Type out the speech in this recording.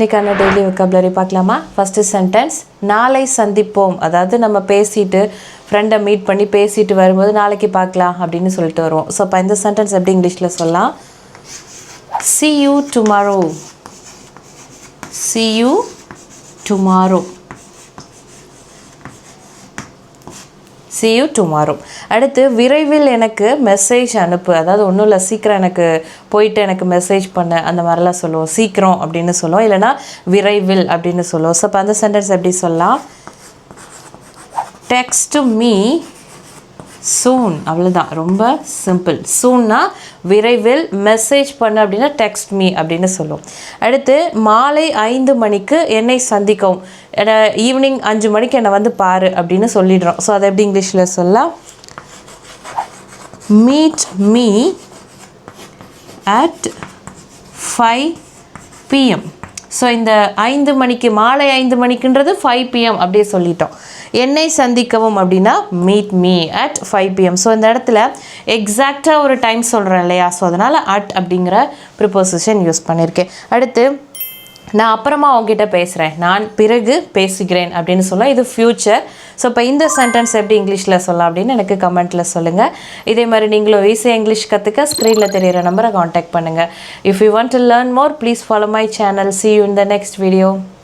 இன்றைக்கான daily vocabulary பார்க்கலாமா? First sentence நாளை சந்திப்போம். அதாவது நம்ம பேசிட்டு ஃப்ரெண்டை மீட் பண்ணி பேசிட்டு வரும்போது நாளைக்கு பார்க்கலாம் அப்படின்னு சொல்லிட்டு வருவோம். ஸோ அப்போ இந்த சென்டென்ஸ் எப்படி இங்கிலீஷில் சொல்லலாம்? See you tomorrow see you tomorrow see you tomorrow அடுத்து விரைவில் எனக்கு மெசேஜ் அனுப்பு. அதாவது ஒன்றும் இல்லை சீக்கிரம் எனக்கு போயிட்டு எனக்கு மெசேஜ் பண்ண. அந்த மாதிரிலாம் சொல்லுவோம். சீக்கிரம் அப்படின்னு சொல்லுவோம். இல்லைன்னா விரைவில் அப்படின்னு சொல்லுவோம். ஸோ இப்போ அந்த சென்டென்ஸ் எப்படி சொல்லலாம்? டெக்ஸ்ட் மீ சூன் அவ்வளோதான் ரொம்ப சிம்பிள் சூன்னா விரைவில் மெசேஜ் பண்ண அப்படின்னா டெக்ஸ்ட் மீ அப்படின்னு சொல்லுவோம் அடுத்து மாலை ஐந்து மணிக்கு என்னை சந்திக்கவும். ஈவினிங் அஞ்சு மணிக்கு என்னை வந்து பாரு அப்படின்னு சொல்லிடுறோம். ஸோ அதை எப்படி இங்கிலீஷில் சொல்லலாம்? Meet me at five PM so இந்த ஐந்து மணிக்கு மாலை ஐந்து மணிக்குன்றது ஃபைவ் பிஎம் அப்படியே சொல்லிட்டோம். என்னை சந்திக்கவும் அப்படின்னா meet me at five PM so இந்த இடத்துல எக்ஸாக்டாக ஒரு டைம் சொல்கிறேன் இல்லையா? ஸோ அதனால் அட் அப்படிங்கிற ப்ரிப்போசிஷன் யூஸ் பண்ணியிருக்கேன் அடுத்து நான் அப்புறமா உங்ககிட்ட பேசுகிறேன் நான் பிறகு பேசுகிறேன் அப்படின்னு சொல்ல இது ஃப்யூச்சர் ஸோ இப்போ இந்த சென்டென்ஸ் எப்படி இங்கிலீஷில் சொல்லலாம் அப்படின்னு எனக்கு கமெண்ட்டில் சொல்லுங்கள் இதே மாதிரி நீங்களும் ஈஸியாக இங்கிலீஷ் கற்றுக்க ஸ்க்ரீனில் தெரிகிற நம்பரை காண்டாக்ட் பண்ணுங்கள் if you want to learn more please follow my channel see you in the next video